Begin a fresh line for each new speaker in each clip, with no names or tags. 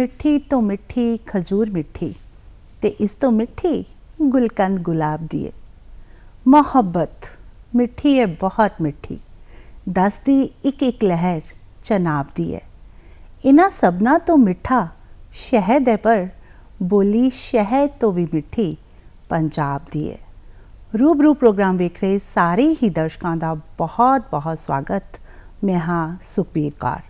ਮਿੱਠੀ ਤੋਂ ਮਿੱਠੀ, ਖਜੂਰ ਮਿੱਠੀ ਤੇ ਇਸ ਤੋਂ ਮਿੱਠੀ ਗੁਲਕੰਦ ਗੁਲਾਬ ਦੀ ਹੈ ਮੁਹੱਬਤ, ਮਿੱਠੀ ਹੈ ਬਹੁਤ ਮਿੱਠੀ। ਦੱਸਦੀ ਇੱਕ ਇੱਕ ਲਹਿਰ ਚਨਾਬ ਦੀ ਹੈ ਇਹਨਾਂ ਸਭਨਾ ਤੋਂ ਮਿੱਠਾ ਸ਼ਹਿਦ ਹੈ ਪਰ ਬੋਲੀ ਸ਼ਹਿਦ ਤੋਂ ਵੀ ਮਿੱਠੀ ਪੰਜਾਬ ਦੀ ਹੈ ਰੂਬਰੂ ਪ੍ਰੋਗਰਾਮ ਵੇਖ ਰਹੇ ਸਾਰੇ ਹੀ ਦਰਸ਼ਕਾਂ ਦਾ ਬਹੁਤ ਬਹੁਤ ਸਵਾਗਤ। ਮੈਂ ਹਾਂ ਸੁਖਬੀਰ ਕੌਰ।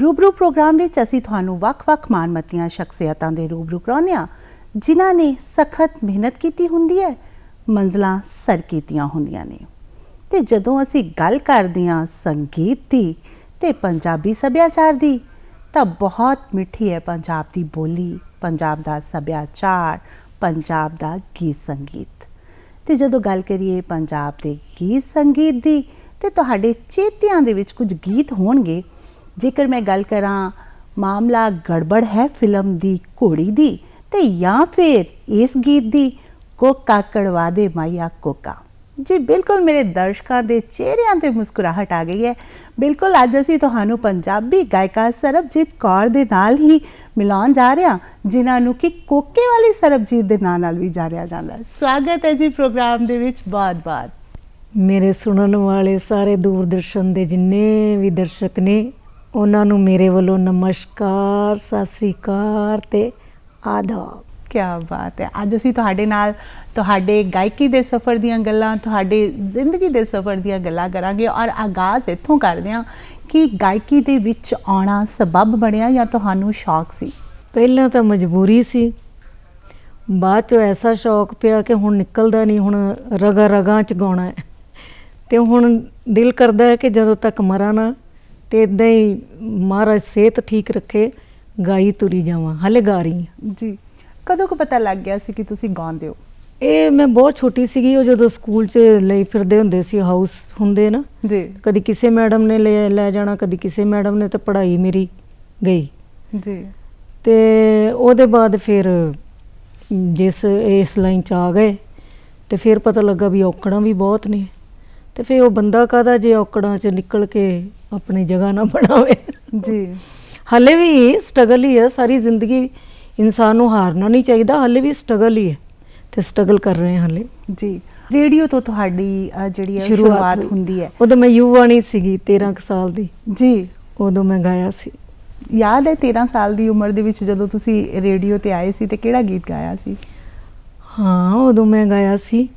ਰੂਬਰੂ ਪ੍ਰੋਗਰਾਮ ਵਿੱਚ ਅਸੀਂ ਤੁਹਾਨੂੰ ਵੱਖ-ਵੱਖ ਮਾਨਮਤੀਆਂ ਸ਼ਖਸੀਅਤਾਂ ਦੇ ਰੂਬਰੂ ਕਰਾਉਂਦੇ ਹਾਂ, ਜਿਨ੍ਹਾਂ ਨੇ ਸਖਤ ਮਿਹਨਤ ਕੀਤੀ ਹੁੰਦੀ ਹੈ, ਮੰਜ਼ਲਾਂ ਸਰ ਕੀਤੀਆਂ ਹੁੰਦੀਆਂ ਨੇ। ਤੇ ਜਦੋਂ ਅਸੀਂ ਗੱਲ ਕਰਦੇ ਹਾਂ ਸੰਗੀਤ ਦੀ ਤੇ ਪੰਜਾਬੀ ਸੱਭਿਆਚਾਰ ਦੀ, ਤਾਂ ਬਹੁਤ ਮਿੱਠੀ ਹੈ ਪੰਜਾਬ ਦੀ ਬੋਲੀ, ਪੰਜਾਬ ਦਾ ਸੱਭਿਆਚਾਰ, ਪੰਜਾਬ ਦਾ ਗੀਤ ਸੰਗੀਤ। ਤੇ ਜਦੋਂ ਗੱਲ ਕਰੀਏ ਪੰਜਾਬ ਦੇ ਗੀਤ ਸੰਗੀਤ ਦੀ, ਤੇ ਤੁਹਾਡੇ ਚੇਤਿਆਂ ਦੇ ਵਿੱਚ ਕੁਝ ਗੀਤ ਹੋਣਗੇ ਜੇਕਰ ਮੈਂ ਗੱਲ ਕਰਾਂ, ਮਾਮਲਾ ਗੜਬੜ ਹੈ ਫਿਲਮ ਦੀ ਘੋੜੀ ਦੀ ਤੇ ਜਾਂ ਫਿਰ ਇਸ ਗੀਤ ਦੀ, ਕੋਕਾ ਕੜਵਾ ਦੇ ਮਾਇਆ ਕੋਕਾ। ਜੀ ਬਿਲਕੁਲ ਮੇਰੇ ਦਰਸ਼ਕਾਂ ਦੇ ਚਿਹਰਿਆਂ ਤੇ ਮੁਸਕਰਾਹਟ ਆ ਗਈ ਹੈ। ਬਿਲਕੁਲ ਅੱਜ ਅਸੀਂ ਤੁਹਾਨੂੰ ਪੰਜਾਬੀ ਗਾਇਕਾ ਸਰਬਜੀਤ ਕੌਰ ਦੇ ਨਾਲ ਹੀ ਮਿਲਾਉਣ ਜਾ ਰਹੇ ਹਾਂ, ਜਿਨ੍ਹਾਂ ਨੂੰ ਕਿ ਕੋਕੇ ਵਾਲੀ ਸਰਬਜੀਤ ਦੇ ਨਾਂ ਨਾਲ ਵੀ ਜਾਣਿਆ ਜਾਂਦਾ। ਸਵਾਗਤ ਹੈ ਜੀ ਪ੍ਰੋਗਰਾਮ ਦੇ ਵਿੱਚ ਬਹੁਤ-ਬਹੁਤ
ਮੇਰੇ ਸੁਣਨ ਵਾਲੇ ਸਾਰੇ ਦੂਰਦਰਸ਼ਨ ਦੇ ਜਿੰਨੇ ਵੀ ਦਰਸ਼ਕ ਨੇ ਉਹਨਾਂ ਨੂੰ ਮੇਰੇ ਵੱਲੋਂ ਨਮਸਕਾਰ ਸਤਿ ਸ੍ਰੀ ਅਕਾਲ ਤੇ ਆਦਾਬ।
ਕੀ ਬਾਤ ਹੈ। ਅੱਜ ਅਸੀਂ ਤੁਹਾਡੇ ਨਾਲ ਤੁਹਾਡੇ ਗਾਇਕੀ ਦੇ ਸਫ਼ਰ ਦੀਆਂ ਗੱਲਾਂ ਤੁਹਾਡੇ ਜ਼ਿੰਦਗੀ ਦੇ ਸਫ਼ਰ ਦੀਆਂ ਗੱਲਾਂ ਕਰਾਂਗੇ ਔਰ ਆਗਾਜ਼ ਇੱਥੋਂ ਕਰਦੇ ਹਾਂ ਕਿ ਗਾਇਕੀ ਦੇ ਵਿੱਚ ਆਉਣਾ ਸਬਬ ਬਣਿਆ ਜਾਂ ਤੁਹਾਨੂੰ ਸ਼ੌਕ ਸੀ?
ਪਹਿਲਾਂ ਤਾਂ ਮਜਬੂਰੀ ਸੀ। ਬਾਅਦ ਚੋਂ ਐਸਾ ਸ਼ੌਕ ਪਿਆ ਕਿ ਹੁਣ ਨਿਕਲਦਾ ਨਹੀਂ ਹੁਣ ਰਗਾ ਰਗਾਂ ਚ ਗਾਉਣਾ ਹੈ। ਤੇ ਹੁਣ ਦਿਲ ਕਰਦਾ ਹੈ ਕਿ ਜਦੋਂ ਤੱਕ ਮਰਾਂ ਨਾ ਤੇ ਇਦਾਂ ਹੀ ਮਹਾਰਾਜ ਸਿਹਤ ਠੀਕ ਰੱਖੇ ਗਾਈ ਤੁਰੀ ਜਾਵਾਂ ਹਲੇ ਗਾ ਰਹੀ ਹਾਂ।
ਜੀ ਕਦੋਂ ਕੁ ਪਤਾ ਲੱਗ ਗਿਆ ਸੀ ਕਿ ਤੁਸੀਂ ਗਾਉਂਦੇ ਹੋ?
ਇਹ ਮੈਂ ਬਹੁਤ ਛੋਟੀ ਸੀਗੀ ਉਹ ਜਦੋਂ ਸਕੂਲ 'ਚ ਲਈ ਫਿਰਦੇ ਹੁੰਦੇ ਸੀ ਹਾਊਸ ਹੁੰਦੇ ਨਾ
ਜੀ।
ਕਦੀ ਕਿਸੇ ਮੈਡਮ ਨੇ ਲੈ ਲੈ ਜਾਣਾ ਕਦੀ ਕਿਸੇ ਮੈਡਮ ਨੇ ਤੇ ਪੜ੍ਹਾਈ ਮੇਰੀ ਗਈ।
ਜੀ।
ਤੇ ਉਹਦੇ ਬਾਅਦ ਫਿਰ ਜਿਸ ਇਸ ਲਾਈਨ 'ਚ ਆ ਗਏ ਤੇ ਫਿਰ ਪਤਾ ਲੱਗਾ ਵੀ ਔਕੜਾਂ ਵੀ ਬਹੁਤ ਨੇ। ਤੇ ਫਿਰ ਉਹ ਬੰਦਾ ਕਾਦਾ ਜੇ ਔਕੜਾਂ 'ਚ ਨਿਕਲ ਕੇ ਆਪਣੀ ਜਗ੍ਹਾ ਨਾ ਬਣਾਵੇ।
ਜੀ।
ਹਲੇ ਵੀ ਸਟਰਗਲ ਹੀ ਹੈ ਸਾਰੀ ਜ਼ਿੰਦਗੀ ਇਨਸਾਨ ਨੂੰ ਹਾਰਨਾ ਨਹੀਂ ਚਾਹੀਦਾ ਹਲੇ ਵੀ ਸਟਰਗਲ ਹੀ ਹੈ ਤੇ ਸਟਰਗਲ ਕਰ ਰਹੇ ਹਾਂ ਹਲੇ।
ਜੀ। ਰੇਡੀਓ ਤੋਂ ਤੁਹਾਡੀ ਜਿਹੜੀ ਹੈ
ਸ਼ੁਰੂਆਤ।
ਹੁੰਦੀ ਹੈ।
ਉਦੋਂ ਮੈਂ ਯੁਵਾਣੀ ਸੀਗੀ 13 ਕੁ ਸਾਲ ਦੀ।
ਜੀ।
ਉਦੋਂ ਮੈਂ ਗਾਇਆ ਸੀ।
ਯਾਦ ਹੈ 13 ਸਾਲ ਦੀ ਉਮਰ ਦੇ ਵਿੱਚ ਜਦੋਂ ਤੁਸੀਂ ਰੇਡੀਓ ਤੇ ਆਏ ਸੀ ਤੇ ਕਿਹੜਾ ਗੀਤ ਗਾਇਆ ਸੀ?
ਹਾਂ ਉਦੋਂ ਮੈਂ ਗਾਇਆ ਸੀ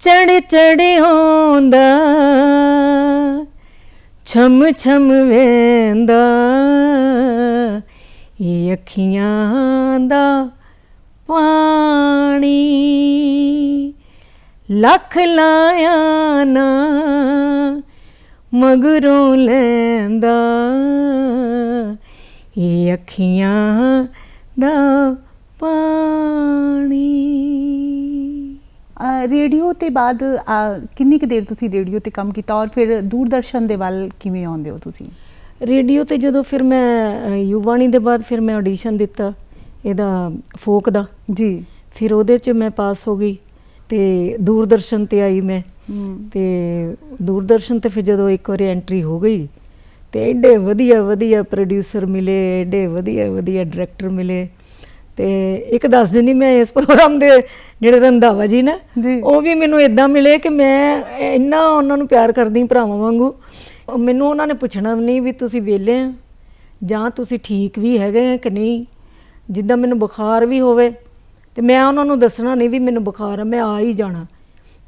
ਚੜ ਚੜ ਹੁੰਦਾ ਛਮ ਛਮ ਵੇਂਦਾ ਇਹ ਅੱਖੀਆਂ ਦਾ ਪਾਣੀ। ਲੱਖ ਲਾਇਆ ਨਾ ਮਗਰੋਂ ਲੈਂਦਾ ਇਹ ਅੱਖੀਆਂ ਦਾ ਪਾਣੀ।
ਰੇਡੀਓ ਤੇ ਬਾਅਦ ਕਿੰਨੀ ਕੁ ਦੇਰ ਤੁਸੀਂ ਰੇਡੀਓ ਤੇ ਕੰਮ ਕੀਤਾ ਔਰ ਫਿਰ ਦੂਰਦਰਸ਼ਨ ਦੇ ਵੱਲ ਕਿਵੇਂ ਆਉਂਦੇ ਹੋ ਤੁਸੀਂ?
ਰੇਡੀਓ ਤੇ ਜਦੋਂ ਫਿਰ ਮੈਂ ਯੁਵਾਣੀ ਦੇ ਬਾਅਦ ਫਿਰ ਮੈਂ ਆਡੀਸ਼ਨ ਦਿੱਤਾ ਇਹਦਾ ਫੋਕ ਦਾ।
ਜੀ।
ਫਿਰ ਉਹਦੇ ਚ ਮੈਂ ਪਾਸ ਹੋ ਗਈ ਤੇ ਦੂਰਦਰਸ਼ਨ ਤੇ ਆਈ ਮੈਂ। ਤੇ ਦੂਰਦਰਸ਼ਨ ਤੇ ਫਿਰ ਜਦੋਂ ਇੱਕ ਵਾਰੀ ਐਂਟਰੀ ਹੋ ਗਈ ਤੇ ਐਡੇ ਵਧੀਆ ਵਧੀਆ ਪ੍ਰੋਡਿਊਸਰ ਮਿਲੇ ਐਡੇ ਵਧੀਆ ਵਧੀਆ ਡਾਇਰੈਕਟਰ ਮਿਲੇ। ਤੇ ਇੱਕ ਦੱਸ ਦਿਨੀ ਮੈਂ ਇਸ ਪ੍ਰੋਗਰਾਮ ਦੇ ਜਿਹੜੇ ਰੰਧਾਵਾ ਜੀ ਨਾ। ਉਹ ਵੀ ਮੈਨੂੰ ਇਦਾਂ ਮਿਲੇ ਕਿ ਮੈਂ ਇੰਨਾ ਉਹਨਾਂ ਨੂੰ ਪਿਆਰ ਕਰਦੀ ਭਰਾਵਾਂ ਵਾਂਗੂ। ਮੈਨੂੰ ਉਹਨਾਂ ਨੇ ਪੁੱਛਣਾ ਵੀ ਨਹੀਂ ਵੀ ਤੁਸੀਂ ਵਿਹਲੇ ਆ ਜਾਂ ਤੁਸੀਂ ਠੀਕ ਵੀ ਹੈਗੇ ਆ ਕਿ ਨਹੀਂ? ਜਿੱਦਾਂ ਮੈਨੂੰ ਬੁਖਾਰ ਵੀ ਹੋਵੇ ਤੇ ਮੈਂ ਉਹਨਾਂ ਨੂੰ ਦੱਸਣਾ ਨਹੀਂ ਵੀ ਮੈਨੂੰ ਬੁਖਾਰ ਆ ਮੈਂ ਆ ਹੀ ਜਾਣਾ।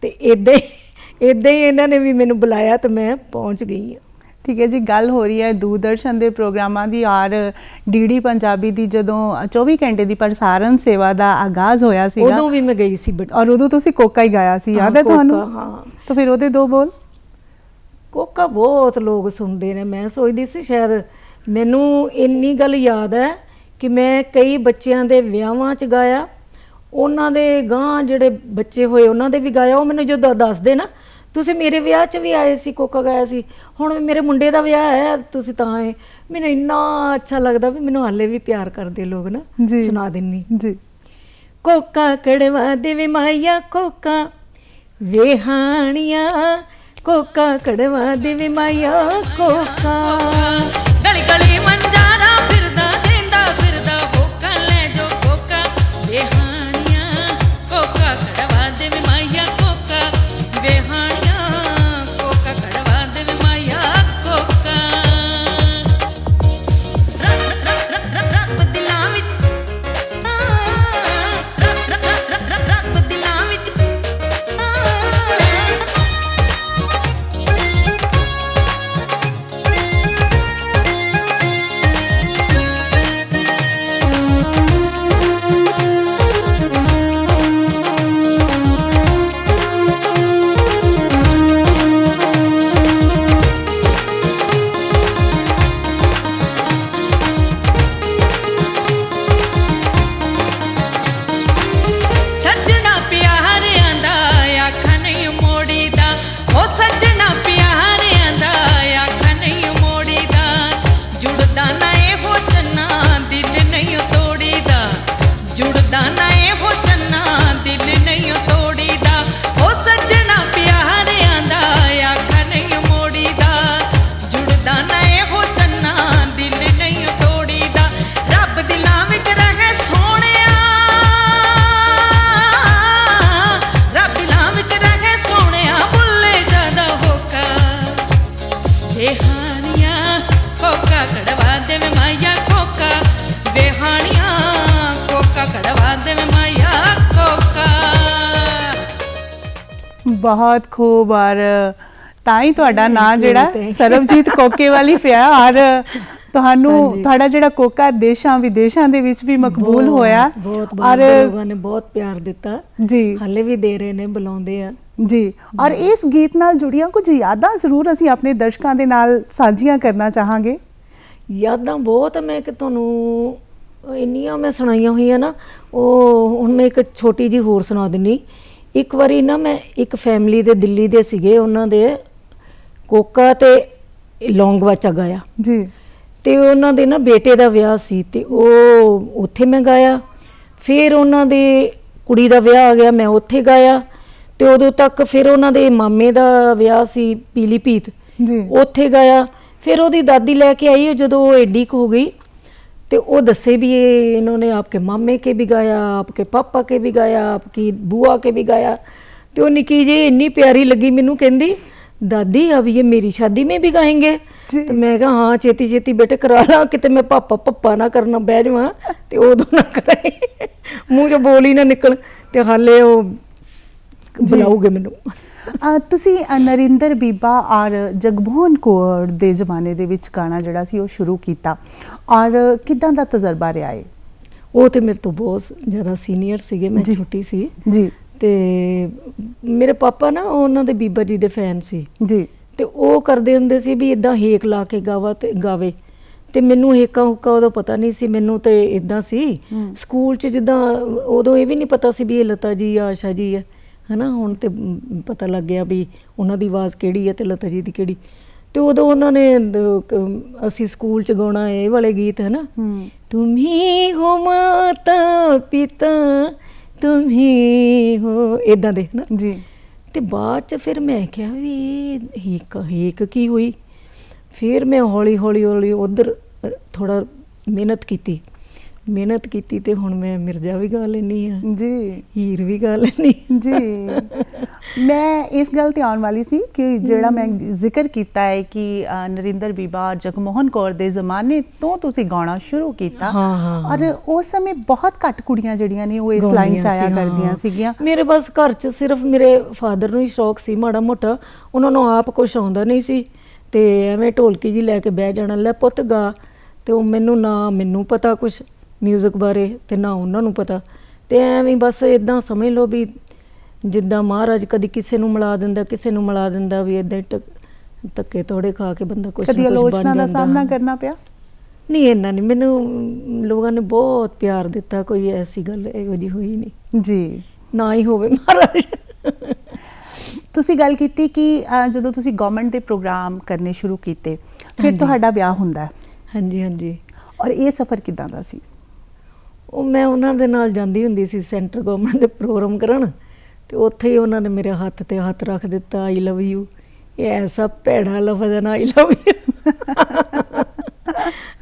ਤੇ ਇਦਾਂ ਹੀ ਇਦਾਂ ਹੀ ਇਹਨਾਂ ਨੇ ਵੀ ਮੈਨੂੰ ਬੁਲਾਇਆ ਤੇ ਮੈਂ ਪਹੁੰਚ ਗਈ ਹਾਂ
ਠੀਕ ਹੈ ਜੀ ਗੱਲ ਹੋ ਰਹੀ ਹੈ ਦੂਰਦਰਸ਼ਨ ਦੇ ਪ੍ਰੋਗਰਾਮਾਂ ਦੀ ਔਰ ਡੀਡੀ ਪੰਜਾਬੀ ਦੀ ਜਦੋਂ 24 ਘੰਟੇ ਦੀ ਪ੍ਰਸਾਰਣ ਸੇਵਾ ਦਾ ਆਗਾਜ਼ ਹੋਇਆ ਸੀਗਾ।
ਉਦੋਂ ਵੀ ਮੈਂ ਗਈ ਸੀ ਬਟ
ਔਰ ਉਦੋਂ ਤੁਸੀਂ ਕੋਕਾ ਹੀ ਗਾਇਆ ਸੀ ਯਾਦ ਹੈ ਤੁਹਾਨੂੰ?
ਹਾਂ।
ਤਾਂ ਫਿਰ ਉਹਦੇ ਦੋ ਬੋਲ।
ਕੋਕਾ ਬਹੁਤ ਲੋਕ ਸੁਣਦੇ ਨੇ ਮੈਂ ਸੋਚਦੀ ਸੀ ਸ਼ਾਇਦ ਮੈਨੂੰ ਇੰਨੀ ਗੱਲ ਯਾਦ ਹੈ ਕਿ ਮੈਂ ਕਈ ਬੱਚਿਆਂ ਦੇ ਵਿਆਹਾਂ 'ਚ ਗਾਇਆ ਉਹਨਾਂ ਦੇ ਗਾਂ ਜਿਹੜੇ ਬੱਚੇ ਹੋਏ ਉਹਨਾਂ ਦੇ ਵੀ ਗਾਇਆ ਉਹ ਮੈਨੂੰ ਜਦੋਂ ਦੱਸਦੇ ਨਾ ਤੁਸੀਂ ਮੇਰੇ ਵਿਆਹ 'ਚ ਵੀ ਆਏ ਸੀ ਕੋਕਾ ਗਾਇਆ ਸੀ। ਹੁਣ ਮੇਰੇ ਮੁੰਡੇ ਦਾ ਵਿਆਹ ਹੈ ਤੁਸੀਂ ਤਾਂ ਆਏ। ਮੈਨੂੰ ਇੰਨਾ ਅੱਛਾ ਲੱਗਦਾ ਵੀ ਮੈਨੂੰ ਹਾਲੇ ਵੀ ਪਿਆਰ ਕਰਦੇ ਲੋਕ ਨਾ
ਜੀ।
ਸੁਣਾ ਦਿੰਨੀ।
ਜੀ।
ਕੋਕਾ ਕੜਵਾ ਦੇਵੇ ਮਾਇਆ ਕੋਕਾ ਵੇਹਾਣੀਆਂ। ਕੋਕਾ ਕੜਵਾ ਦੇਵੇ ਮਾਇਆ ਕੋਕਾ।
ਗਲੀ ਗਲੀ
ਬਹੁਤ ਖੂਬ ਔਰ ਤਾਂ ਹੀ ਤੁਹਾਡਾ ਨਾਂ ਜਿਹੜਾ. ਸਰਬਜੀਤ ਕੋਕੇ ਵਾਲੀ ਪਿਆ ਔਰ ਤੁਹਾਨੂੰ ਤੁਹਾਡਾ ਜਿਹੜਾ ਕੋਕਾ ਦੇਸ਼ਾਂ ਵਿਦੇਸ਼ਾਂ ਦੇ ਵਿੱਚ ਵੀ ਮਕਬੂਲ ਹੋਇਆ
ਦੇ ਲੋਕਾਂ ਨੇ ਬਹੁਤ ਪਿਆਰ ਦਿੱਤਾ।
ਜੀ।
ਹਾਲੇ ਵੀ ਦੇ ਰਹੇ ਨੇ ਬੁਲਾਉਂਦੇ ਆ।
ਜੀ। ਔਰ ਇਸ ਗੀਤ ਨਾਲ ਜੁੜੀਆਂ ਕੁਝ ਯਾਦਾਂ ਜ਼ਰੂਰ ਅਸੀਂ ਆਪਣੇ ਦਰਸ਼ਕਾਂ ਦੇ ਨਾਲ ਸਾਂਝੀਆਂ ਕਰਨਾ ਚਾਹਾਂਗੇ।
ਯਾਦਾਂ ਬਹੁਤ ਮੈਂ ਕਿ ਤੁਹਾਨੂੰ ਇੰਨੀਆਂ ਮੈਂ ਸੁਣਾਈਆਂ ਹੋਈਆਂ ਨਾ ਉਹ ਹੁਣ ਮੈਂ ਇੱਕ ਛੋਟੀ ਜੀ ਹੋਰ ਸੁਣਾ ਦਿੰਨੀ। ਇੱਕ ਵਾਰੀ ਨਾ ਮੈਂ ਇੱਕ ਫੈਮਿਲੀ ਦੇ ਦਿੱਲੀ ਦੇ ਸੀਗੇ ਉਹਨਾਂ ਦੇ ਕੋਕਾ ਤੇ ਲੌਂਗਵਾ ਚ ਗਾਇਆ।
ਜੀ।
ਤੇ ਉਹਨਾਂ ਦੇ ਨਾ ਬੇਟੇ ਦਾ ਵਿਆਹ ਸੀ ਤੇ ਉਹ ਉੱਥੇ ਮੈਂ ਗਾਇਆ। ਫਿਰ ਉਹਨਾਂ ਦੇ ਕੁੜੀ ਦਾ ਵਿਆਹ ਆ ਗਿਆ ਮੈਂ ਉੱਥੇ ਗਾਇਆ। ਤੇ ਉਦੋਂ ਤੱਕ ਫਿਰ ਉਹਨਾਂ ਦੇ ਮਾਮੇ ਦਾ ਵਿਆਹ ਸੀ ਪੀਲੀਭੀਤ।
ਜੀ।
ਉੱਥੇ ਗਾਇਆ। ਫਿਰ ਉਹਦੀ ਦਾਦੀ ਲੈ ਕੇ ਆਈ ਜਦੋਂ ਉਹ ਐਡੀ ਕੁ ਹੋ ਗਈ ਤੇ ਉਹ ਦੱਸੇ ਵੀ ਇਹ ਇਹਨਾਂ ਨੇ ਆਪਕੇ ਮਾਮੇ ਕੇ ਵੀ ਗਾਇਆ ਆਪਕੇ ਪਾਪਾ ਕੇ ਵੀ ਗਾਇਆ ਆਪਕੀ ਬੂਆ ਕੇ ਵੀ ਗਾਇਆ ਤੇ ਉਹ ਨਿੱਕੀ ਜੀ ਇੰਨੀ ਪਿਆਰੀ ਲੱਗੀ ਮੈਨੂੰ ਕਹਿੰਦੀ ਦਾਦੀ ਅਬ ਇਹ ਮੇਰੀ ਸ਼ਾਦੀ में भी गाएंगे
ਜੀ।
ਤੇ ਮੈਂ ਕਿਹਾ ਹਾਂ ਛੇਤੀ ਛੇਤੀ ਬੇਟੇ ਕਰਾ ਲਾ ਕਿਤੇ ਮੈਂ ਪਾਪਾ ਪੱਪਾ ਨਾ ਕਰਨਾ ਬਹਿ ਜਾਵਾਂ ਤੇ ਉਦੋਂ ਨਾ ਕਰਾਏ ਮੂੰਹ ਚੋਂ ਬੋਲ ਹੀ ਨਾ ਨਿਕਲ ਤੇ ਹਾਲੇ ਉਹ ਬੁਲਾਉਗੇ ਮੈਨੂੰ?
ਤੁਸੀਂ ਨਰਿੰਦਰ ਬੀਬਾ ਔਰ ਜਗਮੋਹਨ ਕੌਰ ਦੇ ਜ਼ਮਾਨੇ ਦੇ ਵਿੱਚ ਗਾਣਾ ਜਿਹੜਾ ਸੀ ਉਹ ਸ਼ੁਰੂ ਕੀਤਾ। ਔਰ ਕਿਦਾਂ ਦਾ ਤਜਰਬਾ ਰਿਹਾ ਹੈ
ਉਹ ਤੇ ਮੇਰੇ ਤੋਂ ਬਹੁਤ ਜ਼ਿਆਦਾ ਸੀਨੀਅਰ ਸੀਗੇ ਮੈਂ। ਛੋਟੀ ਸੀ।
ਜੀ।
ਤੇ ਮੇਰੇ ਪਾਪਾ ਨਾ ਉਹਨਾਂ ਦੇ ਬੀਬਾ ਜੀ ਦੇ ਫੈਨ ਸੀ।
ਜੀ।
ਤੇ ਉਹ ਕਰਦੇ ਹੁੰਦੇ ਸੀ ਵੀ ਇਦਾਂ ਹੇਕ ਲਾ ਕੇ ਗਾਵਾ ਤੇ ਗਾਵੇ। ਤੇ ਮੈਨੂੰ ਹੇਕਾਂ ਹੁੱਕਾ ਉਦੋਂ ਪਤਾ ਨਹੀਂ ਸੀ ਮੈਨੂੰ ਤੇ ਇਦਾਂ ਸੀ। ਸਕੂਲ 'ਚ ਜਿੱਦਾਂ ਉਦੋਂ ਇਹ ਵੀ ਨਹੀਂ ਪਤਾ ਸੀ ਵੀ ਇਹ ਲਤਾ ਜੀ ਆਸ਼ਾ ਜੀ ਹੈ। ਹਨਾ ਹੁਣ ਤੇ ਪਤਾ ਲੱਗ ਗਿਆ ਵੀ ਉਹਨਾਂ ਦੀ ਆਵਾਜ਼ ਕਿਹੜੀ ਹੈ ਤੇ ਲਤਾ ਜੀ ਦੀ ਕਿਹੜੀ। ਤੇ ਉਦੋਂ ਉਹਨਾਂ ਨੇ ਅਸੀਂ ਸਕੂਲ ਚ ਗਾਉਣਾ ਇਹ ਵਾਲੇ ਗੀਤ ਹੈ। ਨਾ ਤੁਮੀ ਹੋ ਮਾਤਾ ਪਿਤਾ ਤੁਮੀ ਹੋ ਇਦਾਂ ਦੇ ਨਾ
ਜੀ।
ਤੇ ਬਾਅਦ ਚ ਫਿਰ ਮੈਂ ਕਿਹਾ ਵੀ ਇੱਕ ਹੀਕ ਕੀ ਹੋਈ? ਫਿਰ ਮੈਂ ਹੌਲੀ ਹੌਲੀ ਹੌਲੀ ਉਧਰ ਥੋੜਾ ਮਿਹਨਤ ਕੀਤੀ। ਮਿਹਨਤ ਕੀਤੀ ਤੇ ਹੁਣ ਮੈਂ ਮਿਰਜ਼ਾ ਵੀ ਗਾ ਲੈਣੀ ਆ
ਜੀ।
ਹੀਰ ਵੀ ਗਾ ਲੈਣੀ
ਜੀ। ਮੈਂ ਇਸ ਗੱਲ ਤੇ ਆਉਣ ਵਾਲੀ ਸੀ ਕਿ ਜਿਹੜਾ ਮੈਂ ਜ਼ਿਕਰ ਕੀਤਾ ਹੈ ਕਿ ਨਰਿੰਦਰ ਬੀਬਾ ਜਗਮੋਹਨ ਕੌਰ ਦੇ ਜ਼ਮਾਨੇ ਤੋਂ ਤੁਸੀਂ ਗਾਉਣਾ ਸ਼ੁਰੂ ਕੀਤਾ। ਔਰ ਉਸ ਸਮੇਂ ਬਹੁਤ ਘੱਟ ਕੁੜੀਆਂ ਜਿਹੜੀਆਂ ਨੇ ਉਹ ਇਸ ਲਾਈਨ ਚ ਆਇਆ ਕਰਦੀਆਂ। ਸੀਗੀਆਂ।
ਮੇਰੇ ਬਸ ਘਰ 'ਚ ਸਿਰਫ ਮੇਰੇ ਫਾਦਰ ਨੂੰ ਹੀ ਸ਼ੌਕ ਸੀ ਮਾੜਾ ਮੋਟਾ। ਉਹਨਾਂ ਨੂੰ ਆਪ ਕੁਝ ਆਉਂਦਾ ਨਹੀਂ ਸੀ ਤੇ ਐਵੇਂ ਢੋਲਕੀ ਜੀ ਲੈ ਕੇ ਬਹਿ ਜਾਣਾ ਲੈ ਪੁੱਤ ਗਾ। ਤੇ ਉਹ ਮੈਨੂੰ ਨਾ ਮੈਨੂੰ ਪਤਾ ਕੁਝ 뮤직 ਬਾਰੇ ਤੇ ਨਾ ਉਹਨਾਂ ਨੂੰ ਪਤਾ। ਤੇ ਐਵੇਂ ਬਸ ਇਦਾਂ ਸਮਝ ਲਓ ਵੀ ਜਿੱਦਾਂ ਮਹਾਰਾਜ ਕਦੀ ਕਿਸੇ ਨੂੰ ਮਿਲਾ ਦਿੰਦਾ ਕਿਸੇ ਨੂੰ ਮਿਲਾ ਦਿੰਦਾ ਵੀ ਇਦਾਂ ਧੱਕੇ ਤੋੜੇ ਖਾ ਕੇ ਬੰਦਾ ਕੁਝ
ਕਦੀ
ਨਾ ਕੁਝ ਬਣ
ਆਲੋਚਨਾ ਦਾ
ਜਾਂਦਾ।
ਸਾਹਮਣਾ ਕਰਨਾ ਪਿਆ?
ਨਹੀਂ ਇੰਨਾ ਨਹੀਂ। ਮੈਨੂੰ ਲੋਕਾਂ ਨੇ ਬਹੁਤ ਪਿਆਰ ਦਿੱਤਾ ਕੋਈ ਐਸੀ ਗੱਲ ਇਹੋ ਜੀ ਹੋਈ ਨਹੀਂ।
ਜੀ।
ਨਾ ਹੀ ਹੋਵੇ ਮਹਾਰਾਜ।
ਤੁਸੀਂ ਗੱਲ ਕੀਤੀ ਕਿ ਜਦੋਂ ਤੁਸੀਂ ਗਵਰਨਮੈਂਟ ਦੇ ਪ੍ਰੋਗਰਾਮ ਕਰਨੇ ਸ਼ੁਰੂ ਕੀਤੇ ਫਿਰ। ਤੁਹਾਡਾ ਵਿਆਹ ਹੁੰਦਾ ਹੈ।
ਹਾਂਜੀ ਹਾਂਜੀ।
ਔਰ ਇਹ ਸਫ਼ਰ ਕਿਦਾਂ ਦਾ ਸੀ?
ਉਹ ਮੈਂ ਉਹਨਾਂ ਦੇ ਨਾਲ ਜਾਂਦੀ ਹੁੰਦੀ ਸੀ ਸੈਂਟਰ ਗਵਰਨਮੈਂਟ ਦੇ ਪ੍ਰੋਗਰਾਮ ਕਰਨ ਤੇ ਉੱਥੇ ਹੀ ਉਹਨਾਂ ਨੇ ਮੇਰੇ ਹੱਥ ਤੇ ਹੱਥ ਰੱਖ ਦਿੱਤਾ ਆਈ ਲਵ ਯੂ ਇਹ ਐਸਾ ਭੈੜਾ ਲਫ਼ਜ਼ ਹੈ ਨਾ I love you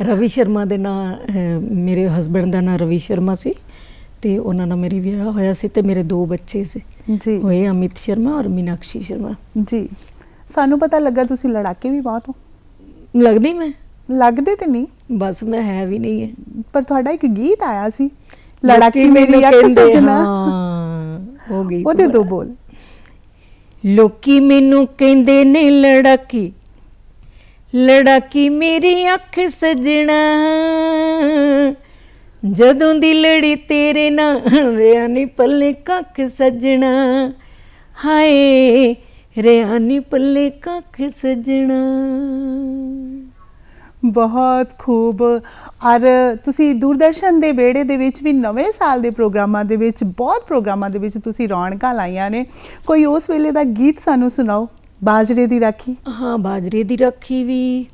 Ravi Sharma ਦੇ ਨਾਂ ਮੇਰੇ ਹਸਬੰਡ ਦਾ ਨਾਂ ਰਵੀ ਸ਼ਰਮਾ ਸੀ ਤੇ ਉਹਨਾਂ ਨਾਲ ਮੇਰੀ ਵਿਆਹ ਹੋਇਆ ਸੀ ਤੇ ਮੇਰੇ ਦੋ ਬੱਚੇ ਸੀ।
ਜੀ।
ਹੋਏ ਅਮਿਤ ਸ਼ਰਮਾ ਔਰ ਮੀਨਾਕਸ਼ੀ ਸ਼ਰਮਾ।
ਜੀ। ਸਾਨੂੰ ਪਤਾ ਲੱਗਾ ਤੁਸੀਂ ਲੜਾਕੇ ਵੀ ਬਹੁਤ ਹੋ।
ਲੱਗਦੀ ਮੈਂ।
ਲੱਗਦੇ ਤੇ ਨਹੀਂ?
ਬਸ ਮੈਂ ਹੈ ਵੀ ਨਹੀਂ ਹੈ।
ਪਰ ਤੁਹਾਡਾ ਇੱਕ ਗੀਤ ਆਇਆ ਸੀ ਲੜਾਕੀ ਮੇਰੀ
ਮੈਨੂੰ
ਅੱਖ
ਕਹਿੰਦੇ,
ਸਜਣਾ।
ਹਾਂ ਹੋ ਗਈ
ਉਹਦੇ ਦੋ ਬੋਲ।
ਲੋਕੀ ਮੈਨੂੰ ਕਹਿੰਦੇ ਨੇ ਲੜਾਕੀ ਲੜਾਕੀ ਮੇਰੀ ਅੱਖ ਸਜਣਾ। ਜਦੋਂ ਦੀ ਲੜੀ ਤੇਰੇ ਨਾਲ ਰਿਆ ਨੀ ਪੱਲੇ ਕੱਖ ਸਜਣਾ। ਹਾਏ ਰਿਆ ਨੀ ਪੱਲੇ ਕੱਖ ਸਜਣਾ।
ਬਹੁਤ ਖੂਬ। ਔਰ ਤੁਸੀਂ ਦੂਰਦਰਸ਼ਨ ਦੇ ਵਿਹੜੇ ਦੇ ਵਿੱਚ ਵੀ ਨਵੇਂ ਸਾਲ ਦੇ ਪ੍ਰੋਗਰਾਮਾਂ ਦੇ ਵਿੱਚ ਬਹੁਤ ਪ੍ਰੋਗਰਾਮਾਂ ਦੇ ਵਿੱਚ ਤੁਸੀਂ ਰੌਣਕਾਂ ਲਾਈਆਂ ਨੇ। ਕੋਈ ਉਸ ਵੇਲੇ ਦਾ ਗੀਤ ਸਾਨੂੰ ਸੁਣਾਓ ਬਾਜਰੇ ਦੀ ਰਾਖੀ।
ਹਾਂ ਬਾਜਰੇ ਦੀ ਰਾਖੀ ਵੀ।